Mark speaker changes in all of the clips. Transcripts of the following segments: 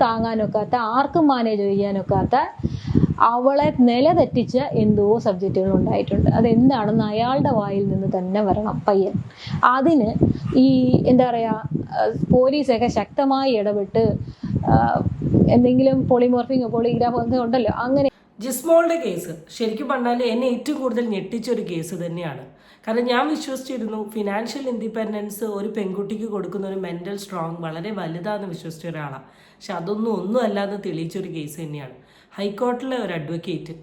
Speaker 1: താങ്ങാനൊക്കാത്ത ആർക്കും മാനേജ് ചെയ്യാനൊക്കാത്ത അവളെ നില തെറ്റിച്ച എന്തോ സബ്ജക്റ്റുകൾ ഉണ്ടായിട്ടുണ്ട് അതെന്താണെന്ന് അയാളുടെ വായിൽ നിന്ന് തന്നെ വരണം പയ്യൻ. അതിന് ഈ എന്താ പറയുക പോലീസൊക്കെ ശക്തമായി ഇടപെട്ട് എന്തെങ്കിലും പോളിമോർഫിങ് പോളിഗ്രാഫ് ഒക്കെ ഉണ്ടല്ലോ അങ്ങനെ
Speaker 2: ജിസ്മോളുടെ കേസ് ശരിക്കും പറഞ്ഞാൽ എന്നെ ഏറ്റവും കൂടുതൽ ഞെട്ടിച്ച ഒരു കേസ് തന്നെയാണ്. കാരണം ഞാൻ വിശ്വസിച്ചിരുന്നു ഫിനാൻഷ്യൽ ഇൻഡിപെൻഡൻസ് ഒരു പെൺകുട്ടിക്ക് കൊടുക്കുന്ന ഒരു മെന്റൽ സ്ട്രോങ് വളരെ വലുതാണെന്ന് വിശ്വസിച്ച ഒരാളാണ് പക്ഷെ അതൊന്നും ഒന്നും എന്ന് തെളിയിച്ചൊരു കേസ് തന്നെയാണ്. ഹൈക്കോർട്ടിലെ ഒരു അഡ്വക്കേറ്റ്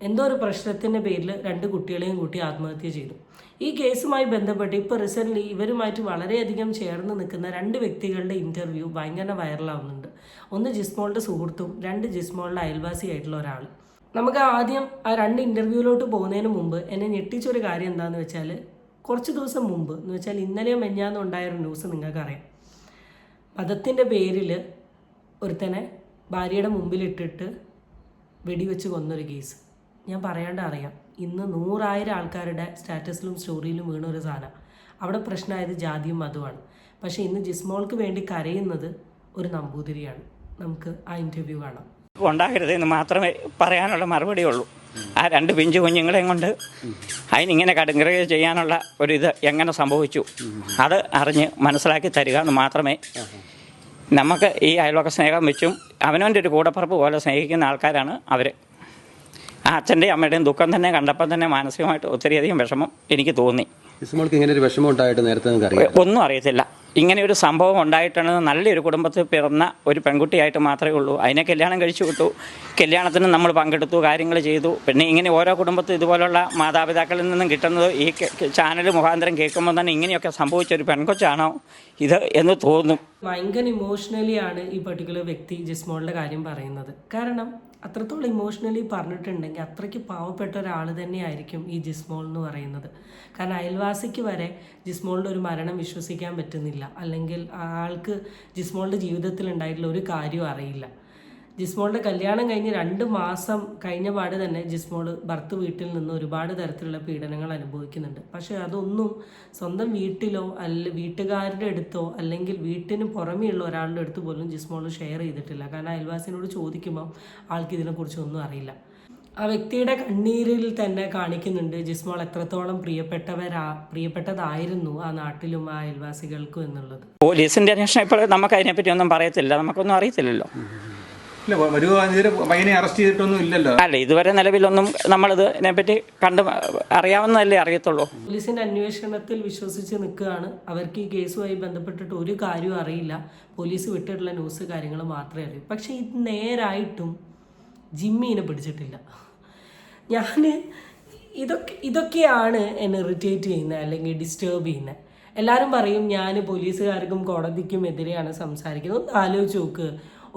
Speaker 2: എന്തോ ഒരു പ്രശ്നത്തിന്റെ പേരിൽ രണ്ട് കുട്ടികളെയും കൂട്ടി ആത്മഹത്യ ചെയ്തു. ഈ കേസുമായി ബന്ധപ്പെട്ട് ഇപ്പോൾ റീസെന്റ്ലി ഇവരുമായിട്ട് വളരെയധികം ചേർന്ന് നിൽക്കുന്ന രണ്ട് വ്യക്തികളുടെ ഇന്റർവ്യൂ ഭയങ്കര വൈറലാവുന്നുണ്ട് ഒന്ന് ജിസ്മോളുടെ സുഹൃത്തും രണ്ട് ജിസ്മോളുടെ അയൽവാസിയായിട്ടുള്ള ഒരാൾ നമുക്ക് ആദ്യം ആ രണ്ട് ഇന്റർവ്യൂവിലോട്ട് പോകുന്നതിന് മുമ്പ് എന്നെ ഞെട്ടിച്ചൊരു കാര്യം എന്താണെന്ന് വെച്ചാൽ കുറച്ച് ദിവസം മുമ്പ് എന്ന് വെച്ചാൽ ഇന്നലെയും മെഞ്ഞാന്നും ഉണ്ടായൊരു ന്യൂസ് നിങ്ങൾക്കറിയാം. മതത്തിന്റെ പേരിൽ ഒരുത്തനെ ഭാര്യയുടെ മുമ്പിലിട്ടിട്ട് വെടിവെച്ച് കൊന്നൊരു കേസ് ഞാൻ പറയാണ്ട് അറിയാം. ഇന്ന് നൂറായിരം ആൾക്കാരുടെ സ്റ്റാറ്റസിലും സ്റ്റോറിയിലും വീണ ഒരു സാധനം. അവിടെ പ്രശ്നമായത് ജാതിയും മതമാണ് പക്ഷേ ഇന്ന് ജിസ്മോൾക്ക് വേണ്ടി കരയുന്നത് ഒരു നമ്പൂതിരിയാണ്. നമുക്ക് ആ ഇന്റർവ്യൂ കാണാം.
Speaker 3: ഉണ്ടാകരുത് എന്ന് മാത്രമേ പറയാനുള്ള മറുപടി ഉള്ളൂ ആ രണ്ട് പിഞ്ചു കുഞ്ഞുങ്ങളെയും കൊണ്ട് അതിനിങ്ങനെ കടുങ്കറ ചെയ്യാനുള്ള ഒരിത് എങ്ങനെ സംഭവിച്ചു? അത് അറിഞ്ഞ് മനസ്സിലാക്കി തരിക എന്ന് മാത്രമേ നമുക്ക് ഈ അയൽവക്ക സ്നേഹം വെച്ചും അവനവന്റെ ഒരു കൂടപ്പറപ്പ് പോലെ സ്നേഹിക്കുന്ന ആൾക്കാരാണ് അവർ ആ അച്ഛന്റെയും അമ്മയുടെയും ദുഃഖം തന്നെ കണ്ടപ്പോൾ തന്നെ മാനസികമായിട്ട് ഒത്തിരിയധികം വിഷമം എനിക്ക് തോന്നി.
Speaker 4: ഇസ്മോൾക്ക് ഇങ്ങനെ ഒരു വിഷമം ഉണ്ടായിട്ട് നേരത്തെ നിങ്ങൾക്ക്
Speaker 3: ഒന്നും അറിയത്തില്ല. ഇങ്ങനെ ഒരു സംഭവം ഉണ്ടായിട്ടാണ് നല്ലൊരു കുടുംബത്തിൽ പിറന്ന ഒരു പെൺകുട്ടിയായിട്ട് മാത്രമേ ഉള്ളൂ. അതിനെ കല്യാണം കഴിച്ചു വിട്ടു. കല്യാണത്തിന് നമ്മൾ പങ്കെടുത്തു കാര്യങ്ങൾ ചെയ്തു. പിന്നെ ഇങ്ങനെ ഓരോ കുടുംബത്തിൽ ഇതുപോലുള്ള മാതാപിതാക്കളിൽ നിന്നും കിട്ടുന്നത് ഈ ചാനൽ മുഖാന്തരം കേൾക്കുമ്പോൾ തന്നെ ഇങ്ങനെയൊക്കെ സംഭവിച്ച ഒരു പെൺകൊച്ചാണോ ഇത് എന്ന് തോന്നും.
Speaker 2: ഭയങ്കര ഇമോഷണലി ആണ് ഈ പർട്ടിക്കുലർ വ്യക്തി ജിസ്മോളുടെ കാര്യം പറയുന്നത്. കാരണം അത്രത്തോളം ഇമോഷണലി പറഞ്ഞിട്ടുണ്ടെങ്കിൽ അത്രയ്ക്ക് പാവപ്പെട്ട ഒരാൾ തന്നെയായിരിക്കും ഈ ജിസ്മോൾ എന്ന് പറയുന്നത്. കാരണം അയൽവാസിക്ക് വരെ ജിസ്മോളിന്റെ ഒരു മരണം വിശ്വസിക്കാൻ പറ്റുന്നില്ല. അല്ലെങ്കിൽ ആൾക്ക് ജിസ്മോളുടെ ജീവിതത്തിൽ ഉണ്ടായിട്ടുള്ള ഒരു കാര്യവും അറിയില്ല. ജിസ്മോളുടെ കല്യാണം കഴിഞ്ഞ് രണ്ട് മാസം കഴിഞ്ഞ പാട് തന്നെ ജിസ്മോൾ ഭർത്ത് വീട്ടിൽ നിന്ന് ഒരുപാട് തരത്തിലുള്ള പീഡനങ്ങൾ അനുഭവിക്കുന്നുണ്ട്. പക്ഷേ അതൊന്നും സ്വന്തം വീട്ടിലോ അല്ല വീട്ടുകാരുടെ അടുത്തോ അല്ലെങ്കിൽ വീട്ടിന് പുറമെയുള്ള ഒരാളുടെ അടുത്ത് പോലും ജിസ്മോൾ ഷെയർ ചെയ്തിട്ടില്ല. കാരണം അയൽവാസിനോട് ചോദിക്കുമ്പോൾ ആൾക്ക് ഇതിനെക്കുറിച്ച് ഒന്നും അറിയില്ല. ആ വ്യക്തിയുടെ കണ്ണീരിൽ തന്നെ കാണിക്കുന്നുണ്ട് ജിസ്മോൾ എത്രത്തോളം പ്രിയപ്പെട്ടവരാ പ്രിയപ്പെട്ടതായിരുന്നു ആ നാട്ടിലും ആ അയൽവാസികൾക്കും എന്നുള്ളത്.
Speaker 3: പോലീസിന്റെ അന്വേഷണം ഇപ്പോൾ നമുക്ക് അതിനെപ്പറ്റി ഒന്നും പറയത്തില്ല. നമുക്കൊന്നും അറിയത്തില്ലല്ലോ.
Speaker 5: ഇല്ല പയ്യനെ അറസ്റ്റ് ചെയ്തിട്ടൊന്നും ഇല്ലല്ലോ.
Speaker 3: അല്ല ഇതുവരെ നിലവിലൊന്നും നമ്മളിതിനെ ഇതിനെപ്പറ്റി കണ്ട് അറിയാവുന്നതല്ലേ അറിയത്തുള്ളൂ.
Speaker 2: പോലീസിന്റെ അന്വേഷണത്തിൽ വിശ്വസിച്ച് നിൽക്കുകയാണ്. അവർക്ക് ഈ കേസുമായി ബന്ധപ്പെട്ടിട്ട് ഒരു കാര്യവും അറിയില്ല. പോലീസ് വിട്ടിട്ടുള്ള ന്യൂസ് കാര്യങ്ങൾ മാത്രമേ അറിയൂ. പക്ഷെ ഇത് നേരായിട്ടും ജിമ്മീനെ പിടിച്ചിട്ടില്ല. ഞാൻ ഇതൊക്കെ ഇതൊക്കെയാണ് എന്നെ ഇറിറ്റേറ്റ് ചെയ്യുന്നത് അല്ലെങ്കിൽ ഡിസ്റ്റേബ് ചെയ്യുന്നത് എല്ലാവരും പറയും ഞാൻ പോലീസുകാർക്കും കോടതിക്കും എതിരെയാണ് സംസാരിക്കുന്നത്. ഒന്ന് ആലോചിച്ച് നോക്ക്.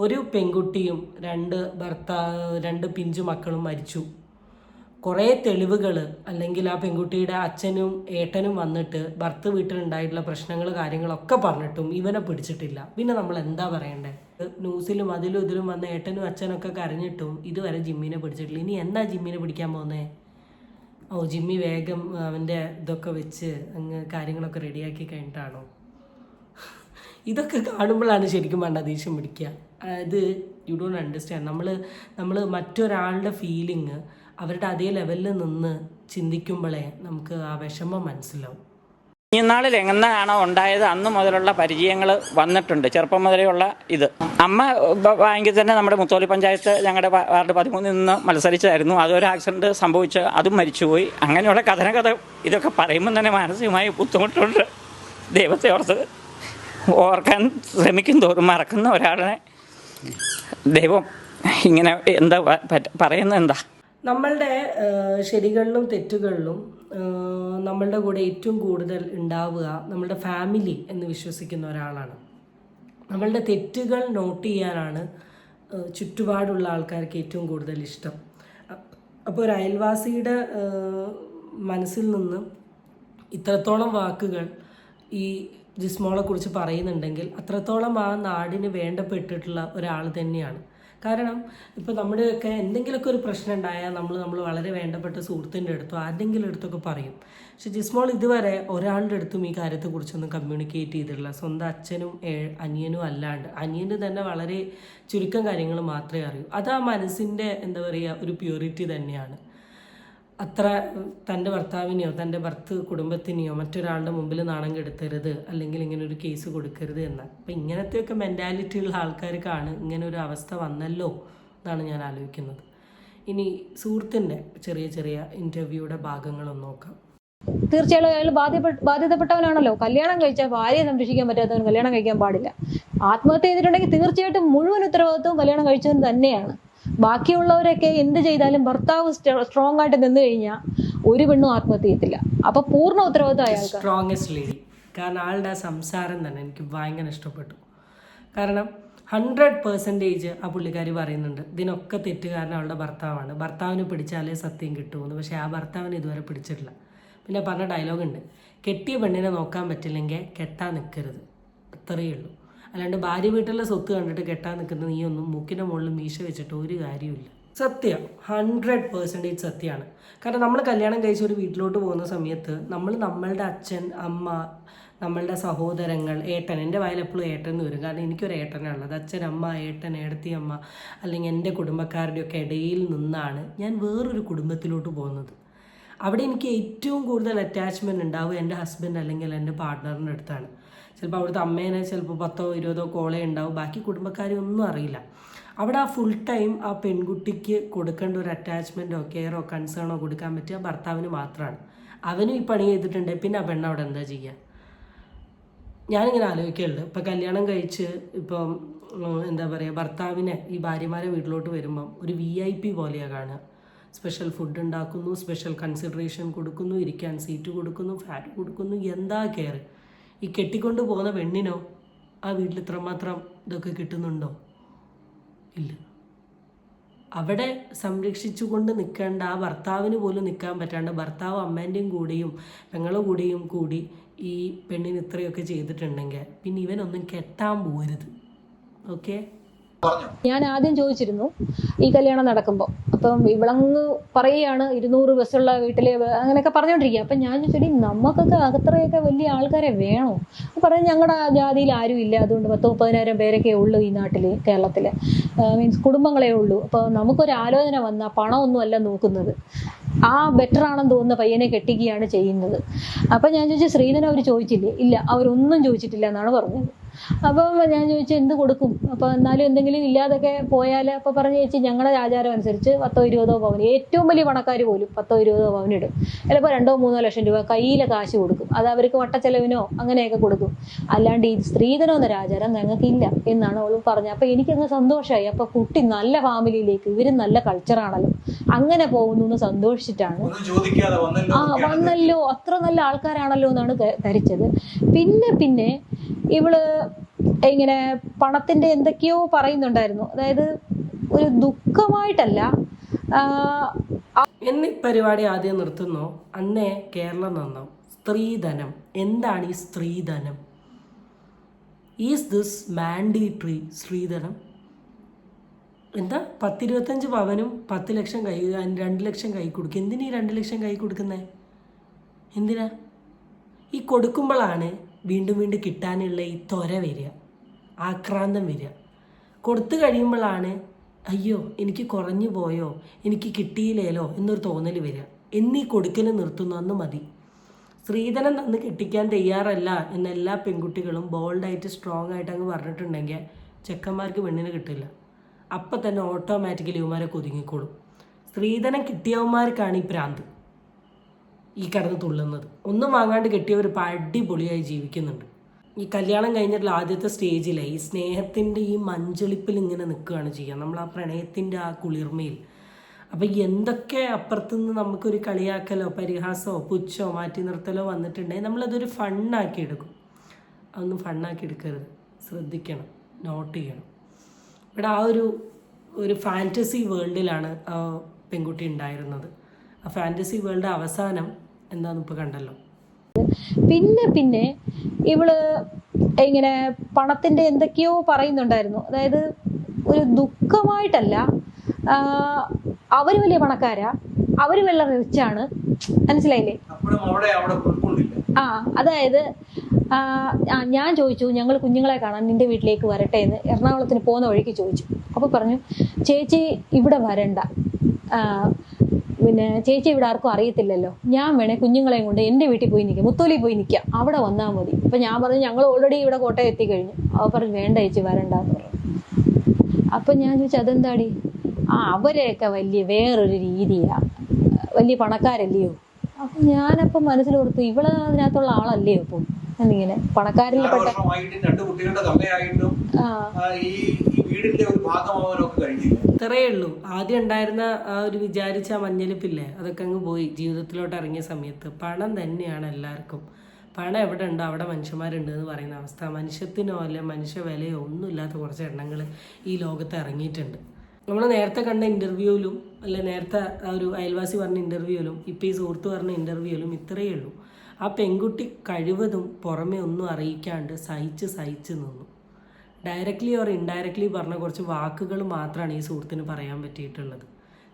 Speaker 2: ഒരു പെൺകുട്ടിയും രണ്ട് ഭർത്താവ് രണ്ട് പിഞ്ചു മക്കളും മരിച്ചു. കുറേ തെളിവുകൾ അല്ലെങ്കിൽ ആ പെൺകുട്ടിയുടെ അച്ഛനും ഏട്ടനും വന്നിട്ട് ഭർത്ത് വീട്ടിലുണ്ടായിട്ടുള്ള പ്രശ്നങ്ങൾ കാര്യങ്ങളൊക്കെ പറഞ്ഞിട്ടും ഇവനെ പിടിച്ചിട്ടില്ല. പിന്നെ നമ്മൾ എന്താ പറയണ്ടേ? ന്യൂസിലും അതിലും ഇതിലും വന്ന ഏട്ടനും അച്ഛനൊക്കെ കരഞ്ഞിട്ടും ഇതുവരെ ജിമ്മിനെ പിടിച്ചിട്ടില്ല. ഇനി എന്താ ജിമ്മിനെ പിടിക്കാൻ പോകുന്നേ ഓ ജിമ്മി വേഗം അവന്റെ ഇതൊക്കെ വെച്ച് അങ്ങ് കാര്യങ്ങളൊക്കെ റെഡിയാക്കി കഴിഞ്ഞിട്ടാണോ? ഇതൊക്കെ കാണുമ്പോഴാണ് ശരിക്കും വേണ്ട ദേഷ്യം പിടിക്കുക. അതായത് യു ഡോണ്ട് അണ്ടർസ്റ്റാൻഡ് നമ്മൾ നമ്മൾ മറ്റൊരാളുടെ ഫീലിങ് അവരുടെ അതേ ലെവലിൽ നിന്ന് ചിന്തിക്കുമ്പോഴേ നമുക്ക് ആ വിഷമം മനസ്സിലാവും.
Speaker 3: കുഞ്ഞുനാളിൽ എങ്ങനെയാണോ ഉണ്ടായത് അന്ന് മുതലുള്ള പരിചയങ്ങൾ വന്നിട്ടുണ്ട്. ചെറുപ്പം മുതലെയുള്ള ഇത്. അമ്മ ബാങ്കിൽ തന്നെ നമ്മുടെ മുത്തോലി പഞ്ചായത്ത് ഞങ്ങളുടെ വാർഡ് പതിമൂന്നിൽ നിന്ന് മത്സരിച്ചായിരുന്നു അതൊരു ആക്സിഡന്റ് സംഭവിച്ച് അതും മരിച്ചുപോയി. അങ്ങനെയുള്ള കഥനകഥ ഇതൊക്കെ പറയുമ്പോൾ തന്നെ മാനസികമായി ബുദ്ധിമുട്ടുണ്ട്. ദൈവത്തെ ഓർത്ത് ഓർക്കാൻ ശ്രമിക്കും തോറും മറക്കുന്ന ഒരാളെ ദൈവം ഇങ്ങനെ എന്താ പറയുന്നത് എന്താ?
Speaker 2: നമ്മളുടെ ശരികളിലും തെറ്റുകളിലും നമ്മളുടെ കൂടെ ഏറ്റവും കൂടുതൽ ഉണ്ടാവുക നമ്മളുടെ ഫാമിലി എന്ന് വിശ്വസിക്കുന്ന ഒരാളാണ്. നമ്മളുടെ തെറ്റുകൾ നോട്ട് ചെയ്യാനാണ് ചുറ്റുപാടുള്ള ആൾക്കാർക്ക് ഏറ്റവും കൂടുതൽ ഇഷ്ടം. അപ്പോൾ ഒരു അയൽവാസിയുടെ മനസ്സിൽ നിന്ന് ഇത്രത്തോളം വാക്കുകൾ ഈ ജിസ്മോളെ കുറിച്ച് പറയുന്നുണ്ടെങ്കിൽ അത്രത്തോളം ആ നാടിന് വേണ്ടപ്പെട്ടിട്ടുള്ള ഒരാൾ തന്നെയാണ്. കാരണം ഇപ്പോൾ നമ്മുടെയൊക്കെ എന്തെങ്കിലുമൊക്കെ ഒരു പ്രശ്നം ഉണ്ടായാൽ നമ്മൾ നമ്മൾ വളരെ വേണ്ടപ്പെട്ട സുഹൃത്തിന്റെ അടുത്തോ ആരുടെങ്കിലും അടുത്തൊക്കെ പറയും. പക്ഷെ ജിസ്മോൾ ഇതുവരെ ഒരാളുടെ അടുത്തും ഈ കാര്യത്തെക്കുറിച്ചൊന്നും കമ്മ്യൂണിക്കേറ്റ് ചെയ്തിട്ടില്ല. സ്വന്തം അച്ഛനും അനിയനും അല്ലാണ്ട്. അനിയന് തന്നെ വളരെ ചുരുക്കം കാര്യങ്ങൾ മാത്രമേ അറിയൂ. അത് ആ മനസ്സിന്റെ എന്താ പറയുക ഒരു പ്യൂരിറ്റി തന്നെയാണ്. അത്ര തന്റെ ഭർത്താവിനെയോ തന്റെ ഭർത്ത് കുടുംബത്തിനെയോ മറ്റൊരാളുടെ മുമ്പിൽ നാണം കെടുത്തരുത് അല്ലെങ്കിൽ ഇങ്ങനെ ഒരു കേസ് കൊടുക്കരുത് എന്ന്. അപ്പം ഇങ്ങനത്തെയൊക്കെ മെന്റാലിറ്റി ഉള്ള ആൾക്കാർക്കാണ് ഇങ്ങനെ ഒരു അവസ്ഥ വന്നല്ലോ എന്നാണ് ഞാൻ ആലോചിക്കുന്നത്. ഇനി സുഹൃത്തിന്റെ ചെറിയ ചെറിയ ഇന്റർവ്യൂയുടെ ഭാഗങ്ങളൊന്ന് നോക്കാം.
Speaker 1: തീർച്ചയായും അയാൾ ബാധ്യതപ്പെട്ടവനാണല്ലോ. കല്യാണം കഴിച്ച ഭാര്യയെ സംരക്ഷിക്കാൻ പറ്റാത്തവൻ കല്യാണം കഴിക്കാൻ പാടില്ല. ആത്മഹത്യ ചെയ്തിട്ടുണ്ടെങ്കിൽ തീർച്ചയായിട്ടും മുഴുവൻ ഉത്തരവാദിത്വവും കല്യാണം കഴിച്ചവന് തന്നെയാണ്. ബാക്കിയുള്ളവരൊക്കെ എന്ത് ചെയ്താലും ഭർത്താവ് സ്ട്രോങ് ആയിട്ട് നിന്ന് കഴിഞ്ഞാൽ ഒരു പെണ്ണും ആത്മഹത്യ ചെയ്യത്തില്ല അപ്പൊ പൂർണ ഉത്തരവാദിത്വം അയാൾക്ക്.
Speaker 2: സ്ട്രോങ്ങസ്റ്റ് ലേഡി കാരണം ആളുടെ സംസാരം തന്നെ എനിക്ക് ഭയങ്കര ഇഷ്ടപ്പെട്ടു. കാരണം ഹൺഡ്രഡ് പെർസെന്റേജ് ആ പുള്ളിക്കാരി പറയുന്നുണ്ട് ഇതിനൊക്കെ തെറ്റുകാരൻ അവളുടെ ഭർത്താവാണ്. ഭർത്താവിനെ പിടിച്ചാലേ സത്യം കിട്ടുമെന്ന് പക്ഷേ ആ ഭർത്താവിനെ ഇതുവരെ പിടിച്ചിട്ടില്ല. പിന്നെ പറഞ്ഞ ഡയലോഗ് ഉണ്ട്. കെട്ടിയ പെണ്ണിനെ നോക്കാൻ പറ്റില്ലെങ്കിൽ കെട്ടാൻ നിൽക്കരുത് അത്രയേ ഉള്ളൂ. അല്ലാണ്ട് ഭാര്യ വീട്ടിലെ സ്വത്ത് കണ്ടിട്ട് കെട്ടാൻ നിൽക്കുന്ന നീ ഒന്നും മൂക്കിന്റെ മുകളിൽ മീശ വെച്ചിട്ട് ഒരു കാര്യമില്ല സത്യം. ഹൺഡ്രഡ് പേഴ്സന്റേജ് സത്യമാണ്. കാരണം നമ്മൾ കല്യാണം കഴിച്ച് ഒരു വീട്ടിലോട്ട് പോകുന്ന സമയത്ത് നമ്മൾ നമ്മളുടെ അച്ഛൻ അമ്മ നമ്മളുടെ സഹോദരങ്ങൾ ഏട്ടൻ എന്റെ വായിൽ എപ്പോഴും ഏട്ടൻ എന്ന് വരും. കാരണം എനിക്കൊരു ഏട്ടനാണുള്ളത്. അച്ഛൻ അമ്മ ഏട്ടൻ ഏടത്തി അമ്മ അല്ലെങ്കിൽ എന്റെ കുടുംബക്കാരുടെയൊക്കെ ഇടയിൽ നിന്നാണ് ഞാൻ വേറൊരു കുടുംബത്തിലോട്ട് പോകുന്നത്. അവിടെ എനിക്ക് ഏറ്റവും കൂടുതൽ അറ്റാച്ച്മെന്റ് ഉണ്ടാവുക എന്റെ ഹസ്ബൻഡ് അല്ലെങ്കിൽ എന്റെ പാർട്ട്ണറിന്റെ അടുത്താണ്. ചിലപ്പോൾ അവിടുത്തെ അമ്മേനെ ചിലപ്പോൾ പത്തോ ഇരുപതോ കോളേ ഉണ്ടാവും. ബാക്കി കുടുംബക്കാരെ ഒന്നും അറിയില്ല. അവിടെ ആ ഫുൾ ടൈം ആ പെൺകുട്ടിക്ക് കൊടുക്കേണ്ട ഒരു അറ്റാച്ച്മെന്റോ കെയറോ കൺസേണോ കൊടുക്കാൻ പറ്റിയ ഭർത്താവിന് മാത്രമാണ് അവനും ഈ പണി ചെയ്തിട്ടുണ്ട്. പിന്നെ ആ പെണ്ണ് അവിടെ എന്താ ചെയ്യുക ഞാനിങ്ങനെ ആലോചിക്കുന്നുണ്ട് ഇപ്പം കല്യാണം കഴിച്ച് ഇപ്പം എന്താ പറയുക ഭർത്താവിനെ ഈ ഭാര്യമാരെ വീട്ടിലോട്ട് വരുമ്പം ഒരു വി ഐ പി പോലെയാണ് കാണുക. സ്പെഷ്യൽ ഫുഡ് ഉണ്ടാക്കുന്നു സ്പെഷ്യൽ കൺസിഡറേഷൻ കൊടുക്കുന്നു ഇരിക്കാൻ സീറ്റ് കൊടുക്കുന്നു ഫാറ്റ് കൊടുക്കുന്നു എന്താ കെയർ ഈ കെട്ടിക്കൊണ്ട് പോകുന്ന പെണ്ണിനോ ആ വീട്ടിൽ ഇത്രമാത്രം ഇതൊക്കെ കിട്ടുന്നുണ്ടോ? ഇല്ല. അവിടെ സംരക്ഷിച്ചുകൊണ്ട് നിൽക്കേണ്ട ആ ഭർത്താവിന് പോലും നിൽക്കാൻ പറ്റാണ്ട് ഭർത്താവ് അമ്മേന്റെയും കൂടെയും പെങ്ങളുടെ കൂടെയും കൂടി ഈ പെണ്ണിന് ഇത്രയൊക്കെ ചെയ്തിട്ടുണ്ടെങ്കിൽ പിന്നെ ഇവനൊന്നും കെട്ടാൻ പോരുത് ഓക്കെ?
Speaker 1: ഞാൻ ആദ്യം ചോദിച്ചിരുന്നു ഈ കല്യാണം നടക്കുമ്പോൾ അപ്പം ഇവളങ്ങ് പറയുകയാണ് ഇരുന്നൂറ് ബസ്സുള്ള വീട്ടിലെ അങ്ങനെയൊക്കെ പറഞ്ഞുകൊണ്ടിരിക്കുക അപ്പം ഞാൻ ചോദിച്ചെടി നമുക്കൊക്കെ അത്രയൊക്കെ വലിയ ആൾക്കാരെ വേണോ? പറഞ്ഞു ഞങ്ങളുടെ ജാതിയിൽ ആരും ഇല്ല. അതുകൊണ്ട് പത്ത് മുപ്പതിനായിരം പേരൊക്കെ ഉള്ളൂ ഈ നാട്ടിൽ കേരളത്തിൽ മീൻസ് കുടുംബങ്ങളെ ഉള്ളൂ. അപ്പോൾ നമുക്കൊരു ആലോചന വന്നാൽ പണമൊന്നും അല്ല നോക്കുന്നത്. ആ ബെറ്റർ ആണെന്ന് തോന്നുന്ന പയ്യനെ കെട്ടിക്കുകയാണ് ചെയ്യുന്നത്. അപ്പം ഞാൻ ചോദിച്ചു ശ്രീധരൻ അവർ ചോദിച്ചില്ലേ? ഇല്ല അവരൊന്നും ചോദിച്ചിട്ടില്ല എന്നാണ് പറഞ്ഞത്. അപ്പം ഞാൻ ചോദിച്ചു എന്ത് കൊടുക്കും? അപ്പോൾ എന്നാലും എന്തെങ്കിലും ഇല്ലാതൊക്കെ പോയാൽ അപ്പോൾ പറഞ്ഞു ചേച്ചി ഞങ്ങളുടെ ആചാരം അനുസരിച്ച് പത്തോ ഇരുപതോ പവൻ ഏറ്റവും വലിയ പണക്കാർ പോലും പത്തോ ഇരുപതോ പവൻ ഇടും. ചിലപ്പോൾ രണ്ടോ മൂന്നോ ലക്ഷം രൂപ കയ്യിലെ കാശ് കൊടുക്കും. അത് അവർക്ക് വട്ടച്ചെലവിനോ അങ്ങനെയൊക്കെ കൊടുക്കും. അല്ലാണ്ട് ഈ സ്ത്രീധനം എന്നൊരു ആചാരം ഞങ്ങൾക്കില്ല എന്നാണ് അവൾ പറഞ്ഞത്. അപ്പോൾ എനിക്കങ്ങ് സന്തോഷമായി അപ്പോൾ കുട്ടി നല്ല ഫാമിലിയിലേക്ക് ഇവരും നല്ല കൾച്ചറാണല്ലോ. അങ്ങനെ പോകുന്നു എന്ന് സന്തോഷിച്ചിട്ടാണ്. ആ വന്നല്ലോ. അത്ര നല്ല ആൾക്കാരാണല്ലോ എന്നാണ് ധരിച്ചത്. പിന്നെ പിന്നെ ഇവൾ ഇങ്ങനെ പണത്തിന്റെ എന്തൊക്കെയോ പറയുന്നുണ്ടായിരുന്നു. അതായത് ഒരു ദുഃഖമായിട്ടല്ല
Speaker 2: എന്നീ പരിപാടി ആദ്യം നിർത്തുന്നു? അന്നേ കേരളം നന്നാവും. സ്ത്രീധനം. എന്താണ് ഈ സ്ത്രീധനം? ഈസ് ദിസ് മാൻഡേറ്ററി സ്ത്രീധനം? എന്താ? പത്തിരുപത്തഞ്ച് പവനും പത്ത് ലക്ഷം കൈ രണ്ട് ലക്ഷം കൈ കൊടുക്കും. എന്തിനാ രണ്ട് ലക്ഷം കൈ കൊടുക്കുന്നേ? എന്തിനാ? ഈ കൊടുക്കുമ്പോഴാണ് വീണ്ടും വീണ്ടും കിട്ടാനുള്ള ഈ ത്വര വരിക ആക്രാന്തം വരിക. കൊടുത്തു കഴിയുമ്പോഴാണ് അയ്യോ എനിക്ക് കുറഞ്ഞു പോയോ? എനിക്ക് കിട്ടിയില്ലേലോ? എന്നൊരു തോന്നൽ വരിക. എന്നീ കൊടുക്കൽ നിർത്തുന്നു അന്ന് മതി. സ്ത്രീധനം തന്ന് കെട്ടിക്കാൻ തയ്യാറല്ല എന്ന എല്ലാ പെൺകുട്ടികളും ബോൾഡായിട്ട് സ്ട്രോങ് ആയിട്ട് അങ്ങ് പറഞ്ഞിട്ടുണ്ടെങ്കിൽ ചെക്കന്മാർക്ക് പെണ്ണിന് കിട്ടില്ല. അപ്പം തന്നെ ഓട്ടോമാറ്റിക്കലി ഇവന്മാരെ കൊതുങ്ങിക്കോളും സ്ത്രീധനം കിട്ടിയവന്മാർക്കാണ് ഈ പ്രാന്ത്. ഈ കടന്ന് തുള്ളുന്നത്. ഒന്നും വാങ്ങാണ്ട് കെട്ടിയവർ ഇപ്പം അടിപൊളിയായി ജീവിക്കുന്നുണ്ട്. ഈ കല്യാണം കഴിഞ്ഞിട്ടുള്ള ആദ്യത്തെ സ്റ്റേജിലെ ഈ സ്നേഹത്തിന്റെ ഈ മഞ്ചളിപ്പിൽ ഇങ്ങനെ നിൽക്കുകയാണ് ചെയ്യുക. നമ്മൾ ആ പ്രണയത്തിന്റെ ആ കുളിർമയിൽ. അപ്പം എന്തൊക്കെ അപ്പുറത്തു അപ്പുറത്തുനിന്ന് നമുക്കൊരു കളിയാക്കലോ പരിഹാസമോ പുച്ഛോ മാറ്റി നിർത്തലോ വന്നിട്ടുണ്ടെങ്കിൽ നമ്മളതൊരു ഫണ്ണാക്കി എടുക്കും. അതൊന്നും ഫണ്ണാക്കി എടുക്കരുത്. ശ്രദ്ധിക്കണം. നോട്ട് ചെയ്യണം. ഇവിടെ ആ ഒരു ഒരു ഫാന്റസി വേൾഡിലാണ് പെൺകുട്ടി ഉണ്ടായിരുന്നത്. ആ ഫാന്റസി വേൾഡ് അവസാനം എന്താണെന്ന് ഇപ്പോൾ കണ്ടല്ലോ.
Speaker 1: പിന്നെ പിന്നെ ഇവൾ ഇങ്ങനെ പണത്തിന്റെ എന്തൊക്കെയോ പറയുന്നുണ്ടായിരുന്നു. അതായത് ഒരു ദുഃഖമായിട്ടല്ല അവർ വലിയ പണക്കാരാ അവർ വെള്ള റിച്ചാണ്. മനസ്സിലായില്ലേ? ആ അതായത് ആ, ആ, ഞാൻ ചോദിച്ചു ഞങ്ങൾ കുഞ്ഞുങ്ങളെ കാണാൻ നിന്റെ വീട്ടിലേക്ക് വരട്ടെ എന്ന്. എറണാകുളത്തിന് പോകുന്ന വഴിക്ക് ചോദിച്ചു. അപ്പൊ പറഞ്ഞു ചേച്ചി ഇവിടെ വരണ്ട. ആ, പിന്നെ ചേച്ചി ഇവിടെ ആർക്കും അറിയത്തില്ലല്ലോ. ഞാൻ വേണേ കുഞ്ഞുങ്ങളെയും കൊണ്ട് എന്റെ വീട്ടിൽ പോയി നിൽക്കാം മുത്തോലി പോയി നിൽക്കാം അവിടെ വന്നാൽ മതി. അപ്പം ഞാൻ പറഞ്ഞു ഞങ്ങൾ ഓൾറെഡി ഇവിടെ കോട്ടയം എത്തിക്കഴിഞ്ഞു. അവ പറഞ്ഞു വേണ്ട ചേച്ചി വരണ്ടെന്ന് പറഞ്ഞു. അപ്പം ഞാൻ ചോദിച്ചു അതെന്താടി? ആ അവരെയൊക്കെ വലിയ വേറൊരു രീതിയാ. വലിയ പണക്കാരല്ലയോ? അപ്പം ഞാനപ്പം മനസ്സിൽ കൊടുത്തു ഇവൾ അതിനകത്തുള്ള ആളല്ലേ അപ്പം എന്നിങ്ങനെ പണക്കാരിൽ പെട്ട
Speaker 5: ഈ വീടിന്റെ ഒരു ഭാഗമാവാനൊക്കെ കഴിഞ്ഞില്ല?
Speaker 2: ഇത്രയേ ഉള്ളൂ. ആദ്യം ഉണ്ടായിരുന്ന ആ ഒരു വിചാരിച്ച ആ മഞ്ഞളിപ്പില്ലേ? അതൊക്കെ അങ്ങ് പോയി. ജീവിതത്തിലോട്ട് ഇറങ്ങിയ സമയത്ത്. പണം തന്നെയാണ് എല്ലാവർക്കും. പണം എവിടെ ഉണ്ടോ? അവിടെ മനുഷ്യന്മാരുണ്ട് എന്ന് പറയുന്ന അവസ്ഥ. മനുഷ്യത്തിനോ അല്ലെ മനുഷ്യ വിലയോ ഒന്നുമില്ലാത്ത കുറച്ച് എണ്ണങ്ങൾ ഈ ലോകത്ത് ഇറങ്ങിയിട്ടുണ്ട്. നമ്മൾ നേരത്തെ കണ്ട ഇന്റർവ്യൂവിലും അല്ലെ നേരത്തെ ആ ഒരു അയൽവാസി പറഞ്ഞ ഇന്റർവ്യൂവിലും ഇപ്പോൾ ഈ സുഹൃത്ത് പറഞ്ഞ ഇന്റർവ്യൂവിലും ഇത്രയേ ഉള്ളൂ. ആ പെൺകുട്ടി കഴിവതും പുറമെ ഒന്നും അറിയിക്കാണ്ട് സഹിച്ച് സഹിച്ച് നിന്നു. ഡയറക്റ്റ്ലി ഓർ ഇൻഡയറക്റ്റ്ലി പറഞ്ഞ കുറച്ച് വാക്കുകൾ മാത്രമാണ് ഈ സുഹൃത്തിന് പറയാൻ പറ്റിയിട്ടുള്ളത്.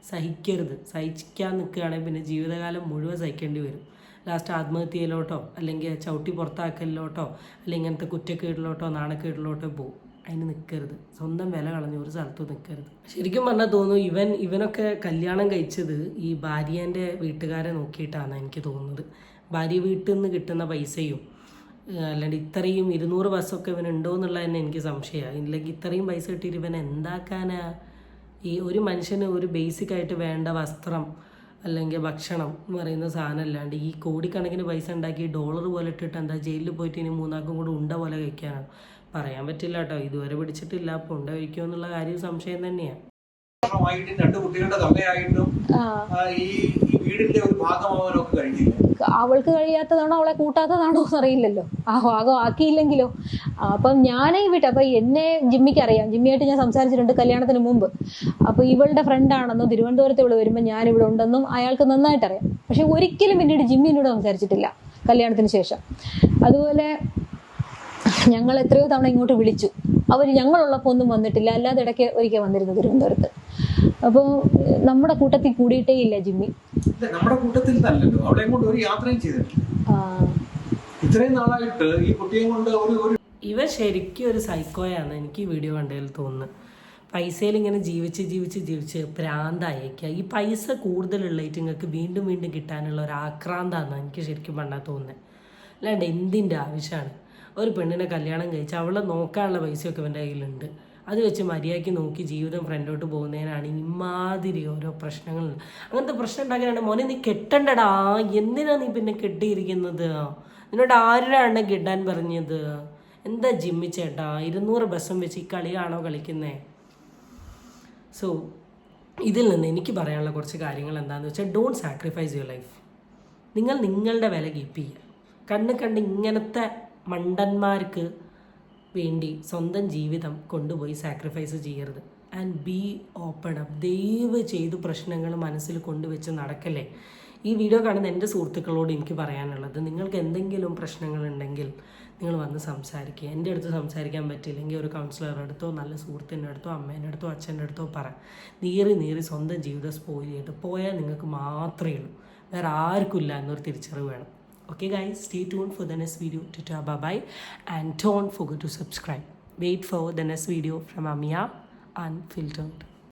Speaker 2: സഹിക്കരുത്. സഹിക്കാൻ നിൽക്കുകയാണെങ്കിൽ പിന്നെ ജീവിതകാലം മുഴുവൻ സഹിക്കേണ്ടി വരും. ലാസ്റ്റ് ആത്മഹത്യയിലോട്ടോ അല്ലെങ്കിൽ ചവിട്ടി പുറത്താക്കലിലോട്ടോ അല്ലെങ്കിൽ ഇങ്ങനത്തെ കുറ്റക്കേടിലോട്ടോ നാണക്കേടിലോട്ടോ പോകും. അതിന് നിൽക്കരുത്. സ്വന്തം വില കളഞ്ഞ് ഒരു സ്ഥലത്ത് നിൽക്കരുത്. ശരിക്കും പറഞ്ഞാൽ തോന്നുന്നു ഇവൻ ഇവനൊക്കെ കല്യാണം കഴിച്ചത് ഈ ഭാര്യേന്റെ വീട്ടുകാരെ നോക്കിയിട്ടാണ് എനിക്ക് തോന്നുന്നത്. ഭാര്യ വീട്ടിൽ നിന്ന് കിട്ടുന്ന പൈസയും അല്ലാണ്ട് ഇത്രയും ഇരുന്നൂറ് ബസ്സൊക്കെ ഇവൻ ഉണ്ടോ എന്നുള്ള തന്നെ എനിക്ക് സംശയമാണ് ഇല്ലെങ്കിൽ ഇത്രയും പൈസ കിട്ടിയിട്ട് ഇവൻ എന്താക്കാനാ? ഈ ഒരു മനുഷ്യന് ഒരു ബേസിക് ആയിട്ട് വേണ്ട വസ്ത്രം അല്ലെങ്കിൽ ഭക്ഷണം എന്ന് പറയുന്ന സാധനം അല്ലാണ്ട് ഈ കോടിക്കണക്കിന് പൈസ ഉണ്ടാക്കി ഡോളർ പോലെ ഇട്ടിട്ട് എന്താ ജയിലിൽ പോയിട്ട് ഇനി മൂന്നാക്കും കൂടെ ഉണ്ട പോലെ കഴിക്കാനാണ്. പറയാൻ പറ്റില്ല കേട്ടോ. ഇതുവരെ പിടിച്ചിട്ടില്ല. അപ്പോൾ ഉണ്ട കഴിക്കുമോ എന്നുള്ള കാര്യം സംശയം തന്നെയാണ്
Speaker 5: രണ്ട് കുട്ടികളുടെ തമ്മയായിട്ടും ഈ വീടിന്റെ ഒരു ഭാഗമാവാനൊക്കെ കഴിഞ്ഞില്ല?
Speaker 1: അവൾക്ക് കഴിയാത്തതാണോ അവളെ കൂട്ടാത്തതാണോ എന്നറിയില്ലല്ലോ. ആ ഭാഗം ആക്കിയില്ലെങ്കിലോ. അപ്പം ഞാനേ വിട്ട് അപ്പം എന്നെ ജിമ്മിക്ക് അറിയാം ജിമ്മിയായിട്ട് ഞാൻ സംസാരിച്ചിട്ടുണ്ട് കല്യാണത്തിന് മുമ്പ്. അപ്പോൾ ഇവളുടെ ഫ്രണ്ടാണെന്നും തിരുവനന്തപുരത്ത് ഇവൾ വരുമ്പോൾ ഞാൻ ഇവിടെ ഉണ്ടെന്നും അയാൾക്ക് നന്നായിട്ട് അറിയാം പക്ഷെ ഒരിക്കലും പിന്നീട് ജിമ്മിനോട് സംസാരിച്ചിട്ടില്ല കല്യാണത്തിന് ശേഷം. അതുപോലെ ഞങ്ങൾ എത്രയോ തവണ ഇങ്ങോട്ട് വിളിച്ചു. അവർ ഞങ്ങളുള്ളപ്പോൾ ഒന്നും വന്നിട്ടില്ല. അല്ലാതെ ഇടയ്ക്ക് ഒരിക്കൽ വന്നിരുന്നു തിരുവനന്തപുരത്ത്. അപ്പോൾ നമ്മുടെ കൂട്ടത്തിൽ കൂടിയിട്ടേ ഇല്ല ജിമ്മി.
Speaker 5: നമ്മുടെ കൂട്ടത്തിൽ കൊണ്ട് ഒരു യാത്രയും ചെയ്തിട്ടില്ല.
Speaker 1: ആ,
Speaker 5: ഇത്രയും നാളായിട്ട് ഈ കുട്ടിയും കൊണ്ട് ഒരു
Speaker 2: ഇവ ശരിക്കും ഒരു സൈക്കോയാണ് എനിക്ക് ഈ വീഡിയോ കണ്ടതിൽ തോന്നുന്നത്. പൈസയിൽ ഇങ്ങനെ ജീവിച്ച് ജീവിച്ച് ജീവിച്ച് പ്രാന്തായേക്കുക ഈ പൈസ കൂടുതലുള്ളതായിട്ട് നിങ്ങൾക്ക് വീണ്ടും വീണ്ടും കിട്ടാനുള്ള ഒരു ആക്രാന്താണെന്ന് എനിക്ക് ശരിക്കും പറഞ്ഞാൽ തോന്നുന്നത്. അല്ലാണ്ട് എന്തിന്റെ ആവശ്യമാണ്? ഒരു പെണ്ണിനെ കല്യാണം കഴിച്ച് അവളെ നോക്കാനുള്ള പൈസയൊക്കെ ഇവന്റെ കയ്യിലുണ്ട്. അത് വെച്ച് മര്യാദയ്ക്ക് നോക്കി ജീവിതം ഫ്രണ്ടോട്ട് പോകുന്നതിനാണ് ഇമാതിരി ഓരോ പ്രശ്നങ്ങൾ. അങ്ങനത്തെ പ്രശ്നം ഉണ്ടാക്കാനാണ് മോനെ നീ കെട്ടണ്ടടാ. എന്തിനാ നീ പിന്നെ കെട്ടിയിരിക്കുന്നത്? നിന്നോട് ആരാണ് കെട്ടാൻ പറഞ്ഞത്? എന്താ ജിമ്മി ചേട്ടാ? ഇരുന്നൂറ് ബസ്സും വെച്ച് ഈ കളിയാണോ കളിക്കുന്നേ? സോ ഇതിൽ നിന്ന് എനിക്ക് പറയാനുള്ള കുറച്ച് കാര്യങ്ങൾ എന്താണെന്ന് വെച്ചാൽ ഡോണ്ട് സാക്രിഫൈസ് യുവർ ലൈഫ് നിങ്ങൾ നിങ്ങളുടെ വില കീപ്പ് ചെയ്യുക. കണ്ണ് കണ്ട് ഇങ്ങനത്തെ മണ്ടന്മാർക്ക് വേണ്ടി സ്വന്തം ജീവിതം കൊണ്ടുപോയി സാക്രിഫൈസ് ചെയ്യരുത്. ആൻഡ് ബി ഓപ്പൺ അപ്പ് ദയവ് ചെയ്ത് പ്രശ്നങ്ങൾ മനസ്സിൽ കൊണ്ടുവച്ച് നടക്കല്ലേ? ഈ വീഡിയോ കാണുന്ന എന്റെ സുഹൃത്തുക്കളോട് എനിക്ക് പറയാനുള്ളത് നിങ്ങൾക്ക് എന്തെങ്കിലും പ്രശ്നങ്ങളുണ്ടെങ്കിൽ നിങ്ങൾ വന്ന് സംസാരിക്കുക. എന്റെ അടുത്ത് സംസാരിക്കാൻ പറ്റില്ലെങ്കിൽ ഒരു കൗൺസിലറുടെ അടുത്തോ നല്ല സുഹൃത്തിന്റെ അടുത്തോ അമ്മേന്റെ അടുത്തോ അച്ഛന്റെ അടുത്തോ പറ. നീറി നീറി സ്വന്തം ജീവിതം സ്പോയിൽ ചെയ്ത് പോയാൽ നിങ്ങൾക്ക് മാത്രമേ ഉള്ളൂ. വേറെ ആർക്കും ഇല്ല എന്നൊരു തിരിച്ചറിവ് വേണം. Okay, guys, stay tuned for the next video. Tata, bye bye, and don't forget to subscribe. Wait for the next video from Amia Unfiltered.